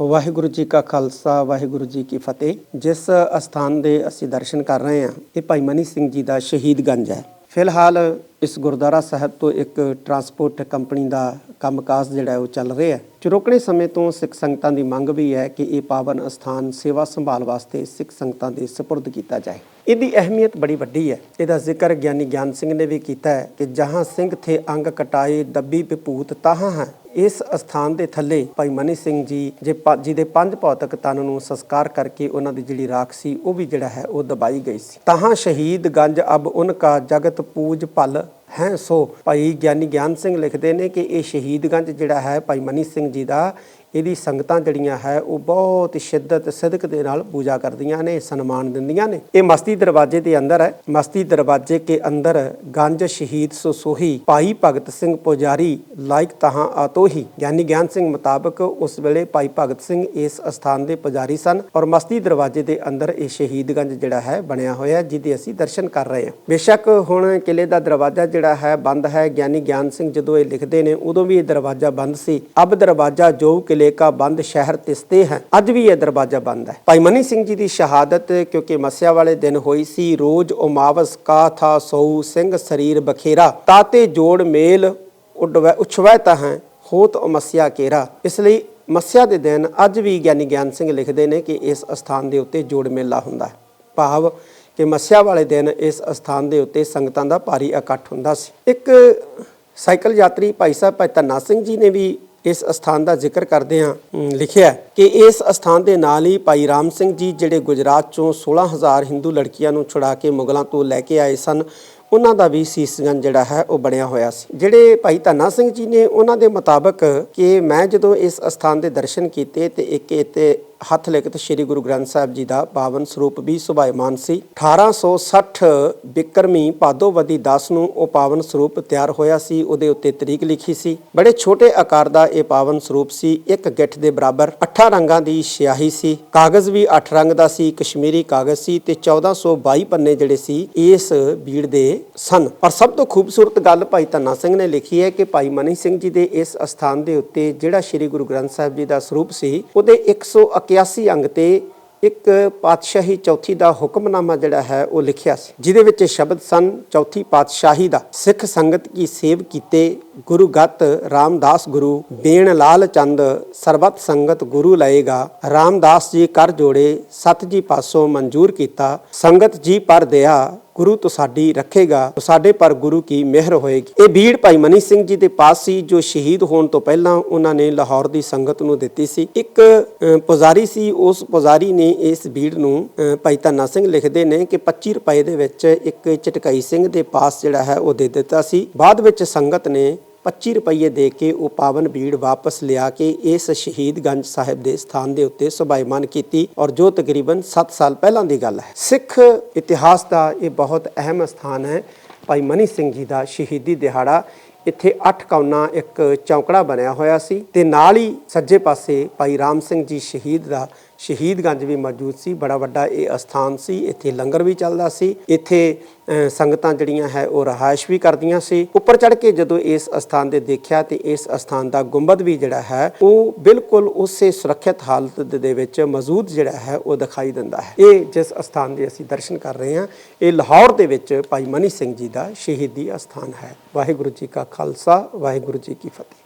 ਵਾਹਿਗੁਰੂ ਜੀ ਕਾ ਖਾਲਸਾ, ਵਾਹਿਗੁਰੂ ਜੀ ਕੀ ਫਤਿਹ। ਜਿਸ ਅਸਥਾਨ ਦੇ ਅਸੀਂ ਦਰਸ਼ਨ ਕਰ ਰਹੇ ਹਾਂ, ਇਹ ਭਾਈ ਮਨੀ ਸਿੰਘ ਜੀ ਦਾ ਸ਼ਹੀਦਗੰਜ ਹੈ। ਫਿਲਹਾਲ ਇਸ ਗੁਰਦੁਆਰਾ ਸਾਹਿਬ ਤੋਂ ਇੱਕ ਟਰਾਂਸਪੋਰਟ ਕੰਪਨੀ ਦਾ ਕੰਮਕਾਜ ਜਿਹੜਾ ਉਹ ਚੱਲ ਰਿਹਾ ਹੈ। ਚੁਰੋਕਣੇ ਸਮੇਂ ਤੋਂ ਸਿੱਖ ਸੰਗਤਾਂ ਦੀ ਮੰਗ ਵੀ ਹੈ ਕਿ ਇਹ ਪਾਵਨ ਅਸਥਾਨ ਸੇਵਾ ਸੰਭਾਲ ਵਾਸਤੇ ਸਿੱਖ ਸੰਗਤਾਂ ਦੇ ਸਪੁਰਦ ਕੀਤਾ ਜਾਏ। ਇਹਦੀ ਅਹਿਮੀਅਤ ਬੜੀ ਵੱਡੀ ਹੈ। ਇਹਦਾ ਜ਼ਿਕਰ ਗਿਆਨੀ ਗਿਆਨ ਸਿੰਘ ਨੇ ਵੀ ਕੀਤਾ ਹੈ ਕਿ ਜਹਾਂ ਸਿੰਘ ਥੇ ਅੰਗ ਕਟਾਏ, ਦੱਬੀ ਵਿਭੂਤ ਤਾਹਾਂ ਹੈ। ਇਸ ਅਸਥਾਨ ਦੇ ਥੱਲੇ ਭਾਈ ਮਨੀ ਸਿੰਘ ਜੀ, ਜੇ ਜੀ ਦੇ ਪੰਜ ਭੌਤਿਕ ਤਨ ਨੂੰ ਸੰਸਕਾਰ ਕਰਕੇ ਉਹਨਾਂ ਦੀ ਜਿਹੜੀ ਰਾਖ ਸੀ, ਉਹ ਵੀ ਜਿਹੜਾ ਹੈ, ਉਹ ਦਬਾਈ ਗਈ ਸੀ। ਤਾਹਾਂ ਸ਼ਹੀਦ ਗੰਜ ਅਬ ਉਨਕਾ ਜਗਤ ਪੂਜ ਭਲ ਹੈ ਸੋ। ਭਾਈ ਗਿਆਨੀ ਗਿਆਨ ਸਿੰਘ ਲਿਖਦੇ ਨੇ ਕਿ ਇਹ ਸ਼ਹੀਦਗੰਜ ਜਿਹੜਾ ਹੈ, ਭਾਈ ਮਨੀ ਸਿੰਘ ਜੀ ਦਾ ਇਹਦੀ ਸੰਗਤਾਂ ਜਿਹੜੀਆਂ ਹੈ, ਉਹ ਬਹੁਤ ਸ਼ਿੱਦਤ, ਸਿਦਕ ਦੇ ਨਾਲ ਪੂਜਾ ਕਰਦੀਆਂ ਨੇ, ਸਨਮਾਨ ਦਿੰਦੀਆਂ ਨੇ। ਇਹ ਮਸਤੀ ਦਰਵਾਜ਼ੇ ਦੇ ਅੰਦਰ ਹੈ। ਮਸਤੀ ਦਰਵਾਜ਼ੇ ਕੇ ਅੰਦਰ ਗੰਜ ਸ਼ਹੀਦ ਸੋ ਸੋਹੀ, ਭਾਈ ਭਗਤ ਸਿੰਘ ਪੁਜਾਰੀ, ਲਾਇਕ ਤਹਾਂ ਆਤੋਹੀ। ਗਿਆਨੀ ਗਿਆਨ ਸਿੰਘ ਮੁਤਾਬਕ ਉਸ ਵੇਲੇ ਭਾਈ ਭਗਤ ਸਿੰਘ ਇਸ ਅਸਥਾਨ ਦੇ ਪੁਜਾਰੀ ਸਨ ਔਰ ਮਸਤੀ ਦਰਵਾਜ਼ੇ ਦੇ ਅੰਦਰ ਇਹ ਸ਼ਹੀਦਗੰਜ ਜਿਹੜਾ ਹੈ, ਬਣਿਆ ਹੋਇਆ ਜਿਹਦੇ ਅਸੀਂ ਦਰਸ਼ਨ ਕਰ ਰਹੇ ਹਾਂ। ਬੇਸ਼ੱਕ ਹੁਣ ਕਿਲੇ ਦਾ ਦਰਵਾਜ਼ਾ ਜਿਹੜਾ ਹੈ, ਬੰਦ ਹੈ। ਗਿਆਨੀ ਗਿਆਨ ਸਿੰਘ ਜਦੋਂ ਇਹ ਲਿਖਦੇ ਨੇ, ਉਦੋਂ ਵੀ ਇਹ ਦਰਵਾਜ਼ਾ ਬੰਦ ਸੀ। ਅਬ ਦਰਵਾਜ਼ਾ ਜੋ ਕਿਲੇ ਕਾ ਬੰਦ ਸ਼ਹਿਰ ਤਿਸਤੇ ਹੈ। ਅੱਜ ਵੀ ਇਹ ਦਰਵਾਜ਼ਾ ਬੰਦ ਹੈ। ਭਾਈ ਮਨੀ ਸਿੰਘ ਜੀ ਦੀ ਸ਼ਹਾਦਤ ਕਿਉਂਕਿ ਮਸਿਆ ਵਾਲੇ ਦਿਨ ਹੋਈ ਸੀ, ਰੋਜ਼ ਉਮਾਵਸ ਕਾ ਥਾ ਸੌ ਸਿੰਘ, ਸਰੀਰ ਬਖੇਰਾ, ਤਾਤੇ, ਜੋੜ, ਮੇਲ, ਉਡਵੈ ਉਛਵੈ ਤਾਂ ਹੈ, ਹੋਤ ਮਸਿਆ ਕੇਰਾ। ਇਸ ਲਈ ਮਸਿਆ ਦੇ ਦਿਨ ਅੱਜ ਵੀ ਗਿਆਨੀ ਗਿਆਨ ਸਿੰਘ ਲਿਖਦੇ ਨੇ ਕਿ ਇਸ ਅਸਥਾਨ ਦੇ ਉੱਤੇ ਜੋੜ ਮੇਲਾ ਹੁੰਦਾ ਹੈ। ਭਾਵ ਕਿ ਮੱਸਿਆ ਵਾਲੇ ਦਿਨ ਇਸ ਅਸਥਾਨ ਦੇ ਉੱਤੇ ਸੰਗਤਾਂ ਦਾ ਭਾਰੀ ਇਕੱਠ ਹੁੰਦਾ ਸੀ। ਇੱਕ ਸਾਈਕਲ ਯਾਤਰੀ ਭਾਈ ਸਾਹਿਬ ਭਾਈ ਧੰਨਾ ਸਿੰਘ ਜੀ ਨੇ ਵੀ ਇਸ ਅਸਥਾਨ ਦਾ ਜ਼ਿਕਰ ਕਰਦੇ ਆ ਲਿਖਿਆ ਕਿ ਇਸ ਅਸਥਾਨ ਦੇ ਨਾਲ ਹੀ ਭਾਈ ਰਾਮ ਸਿੰਘ ਜੀ ਜਿਹੜੇ ਗੁਜਰਾਤ ਚੋਂ 16000 ਹਿੰਦੂ ਲੜਕੀਆਂ ਨੂੰ ਛੁਡਾ ਕੇ ਮੁਗਲਾਂ ਤੋਂ ਲੈ ਕੇ ਆਏ ਸਨ, ਉਹਨਾਂ ਦਾ ਵੀ ਸੀਸਗੰਜ ਜਿਹੜਾ ਹੈ ਉਹ ਬਣਿਆ ਹੋਇਆ ਸੀ। ਜਿਹੜੇ ਭਾਈ ਧੰਨਾ ਸਿੰਘ ਜੀ ਨੇ ਉਹਨਾਂ ਦੇ ਮੁਤਾਬਕ ਕਿ ਮੈਂ ਜਦੋਂ ਇਸ ਅਸਥਾਨ ਦੇ ਦਰਸ਼ਨ ਕੀਤੇ ਤੇ ਇੱਕ ਇੱਥੇ ਹੱਥ ਲਿਖਤ ਸ੍ਰੀ ਗੁਰੂ ਗ੍ਰੰਥ ਸਾਹਿਬ ਜੀ ਦਾ ਪਾਵਨ ਸਰੂਪ ਵੀ ਸੁਭਾਇਮਾਨ ਸੀ। 1860 ਬਿਕਰਮੀ ਭਾਦੋਵਦੀ 10 ਨੂੰ ਉਹ ਪਾਵਨ ਸਰੂਪ ਤਿਆਰ ਹੋਇਆ ਸੀ, ਉਹਦੇ ਉੱਤੇ ਤਰੀਕ ਲਿਖੀ ਸੀ। ਬੜੇ ਛੋਟੇ ਆਕਾਰ ਦਾ ਇਹ ਪਾਵਨ ਸਰੂਪ ਸੀ, ਇੱਕ ਗਿੱਠ ਦੇ ਬਰਾਬਰ 8 ਰੰਗਾਂ ਦੀ ਸਿਆਹੀ ਸੀ। ਕਾਗਜ਼ ਵੀ 8 ਰੰਗ ਦਾ ਸੀ, ਕਸ਼ਮੀਰੀ ਕਾਗਜ਼ ਸੀ ਤੇ 1422 ਪੰਨੇ ਜਿਹੜੇ ਸੀ, ਇਸ ਬੀੜ ਦੇ ਸਨ। ਪਰ ਸਭ ਤੋਂ ਖੂਬਸੂਰਤ ਗੱਲ ਭਾਈ ਧੰਨਾ ਸਿੰਘ ਨੇ ਲਿਖੀ ਹੈ ਕਿ ਭਾਈ ਮਨੀ ਸਿੰਘ ਜੀ ਦੇ ਇਸ ਅਸਥਾਨ ਦੇ ਉੱਤੇ ਜਿਹੜਾ ਸ੍ਰੀ ਗੁਰੂ ਗ੍ਰੰਥ ਸਾਹਿਬ ਜੀ ਦਾ ਸਰੂਪ ਸੀ, ਉਹਦੇ 181 ਅੰਗ ਤੇ ਇੱਕ ਪਾਤਸ਼ਾਹੀ ਚੌਥੀ ਦਾ ਹੁਕਮਨਾਮਾ ਜਿਹੜਾ ਹੈ ਉਹ ਲਿਖਿਆ ਸੀ, ਜਿਹਦੇ ਵਿੱਚ ਸ਼ਬਦ ਸਨ, ਚੌਥੀ ਪਾਤਸ਼ਾਹੀ ਦਾ ਸਿੱਖ ਸੰਗਤ ਕੀ ਸੇਵ ਕੀਤੇ ਗੁਰੂ ਗਤ ਰਾਮਦਾਸ ਗੁਰੂ ਬੇਣ ਲਾਲ ਚੰਦ ਸਰਬਤ ਸੰਗਤ ਗੁਰੂ ਲਏਗਾ। ਰਾਮਦਾਸ ਜੀ ਕਰ ਜੋੜੇ ਸਤ ਜੀ ਪਾਸੋਂ ਮਨਜ਼ੂਰ ਕੀਤਾ। ਸੰਗਤ ਜੀ ਪਰ ਦਿਆ ਗੁਰੂ ਤੁਹਾਡੀ ਰੱਖੇਗਾ। ਸਾਡੇ ਪਰ ਗੁਰੂ ਕੀ ਮਿਹਰ ਹੋਏਗੀ। ਇਹ ਬੀੜ ਭਾਈ ਮਨੀ ਸਿੰਘ ਜੀ ਦੇ ਪਾਸ ਸੀ ਜੋ ਸ਼ਹੀਦ ਹੋਣ ਤੋਂ ਪਹਿਲਾਂ ਉਹਨਾਂ ਨੇ ਲਾਹੌਰ ਦੀ ਸੰਗਤ ਨੂੰ ਦਿੱਤੀ ਸੀ। ਇੱਕ ਪੁਜਾਰੀ ਸੀ ਉਸ ਪੁਜਾਰੀ ਨੇ ਇਸ ਬੀੜ ਨੂੰ ਅ, ਭਾਈ ਧੰਨਾ ਸਿੰਘ ਲਿਖਦੇ ਨੇ ਕਿ 25 ਰੁਪਏ ਦੇ ਵਿੱਚ ਇੱਕ ਚਟਕਾਈ ਸਿੰਘ ਦੇ ਪਾਸ ਜਿਹੜਾ ਹੈ ਉਹ ਦੇ ਦਿੱਤਾ ਸੀ। ਬਾਅਦ ਵਿੱਚ ਸੰਗਤ ਨੇ 25 ਰੁਪਏ ਦੇ ਕੇ ਉਹ ਪਾਵਨ ਬੀੜ ਵਾਪਸ ਲਿਆ ਕੇ ਇਸ ਸ਼ਹੀਦਗੰਜ ਸਾਹਿਬ ਦੇ ਸਥਾਨ ਦੇ ਉੱਤੇ ਸੁਭਾਇਮਾਨ ਕੀਤੀ ਔਰ ਜੋ ਤਕਰੀਬਨ 7 ਸਾਲ ਪਹਿਲਾਂ ਦੀ ਗੱਲ ਹੈ। ਸਿੱਖ ਇਤਿਹਾਸ ਦਾ ਇਹ ਬਹੁਤ ਅਹਿਮ ਸਥਾਨ ਹੈ। ਭਾਈ ਮਨੀ ਸਿੰਘ ਜੀ ਦਾ ਸ਼ਹੀਦੀ ਦਿਹਾੜਾ ਇੱਥੇ 8 ਕੌਨਾ ਇੱਕ ਚੌਂਕੜਾ ਬਣਿਆ ਹੋਇਆ ਸੀ ਤੇ ਨਾਲ ਹੀ ਸੱਜੇ ਪਾਸੇ ਭਾਈ ਰਾਮ ਸਿੰਘ ਜੀ ਸ਼ਹੀਦ ਦਾ ਸ਼ਹੀਦਗੰਜ ਵੀ ਮੌਜੂਦ ਸੀ, ਬੜਾ ਵੱਡਾ ਇਹ ਅਸਥਾਨ ਸੀ, ਇੱਥੇ ਲੰਗਰ ਵੀ ਚੱਲਦਾ ਸੀ, ਇੱਥੇ ਸੰਗਤਾਂ ਜਿਹੜੀਆਂ ਹੈ ਉਹ ਰਹਾਇਸ਼ ਵੀ ਕਰਦੀਆਂ ਸੀ। ਉੱਪਰ ਚੜ ਕੇ ਜਦੋਂ ਇਸ ਅਸਥਾਨ ਦੇ ਦੇਖਿਆ ਤੇ ਇਸ ਅਸਥਾਨ ਦਾ ਗੁੰਬਦ ਵੀ ਜਿਹੜਾ ਹੈ, ਉਹ ਬਿਲਕੁਲ ਉਸੇ ਸੁਰੱਖਿਅਤ ਹਾਲਤ ਦੇ ਵਿੱਚ ਮੌਜੂਦ ਜਿਹੜਾ ਹੈ, ਉਹ ਦਿਖਾਈ ਦਿੰਦਾ ਹੈ। ਇਹ ਜਿਸ ਅਸਥਾਨ ਦੇ ਅਸੀਂ ਦਰਸ਼ਨ ਕਰ ਰਹੇ ਹਾਂ, ਇਹ ਲਾਹੌਰ ਦੇ ਵਿੱਚ ਭਾਈ ਮਨੀ ਸਿੰਘ ਜੀ ਦਾ ਸ਼ਹੀਦੀ ਅਸਥਾਨ ਹੈ। ਵਾਹਿਗੁਰੂ ਜੀ ਕਾ ਖਾਲਸਾ, ਵਾਹਿਗੁਰੂ ਜੀ ਕੀ ਫਤਿਹ।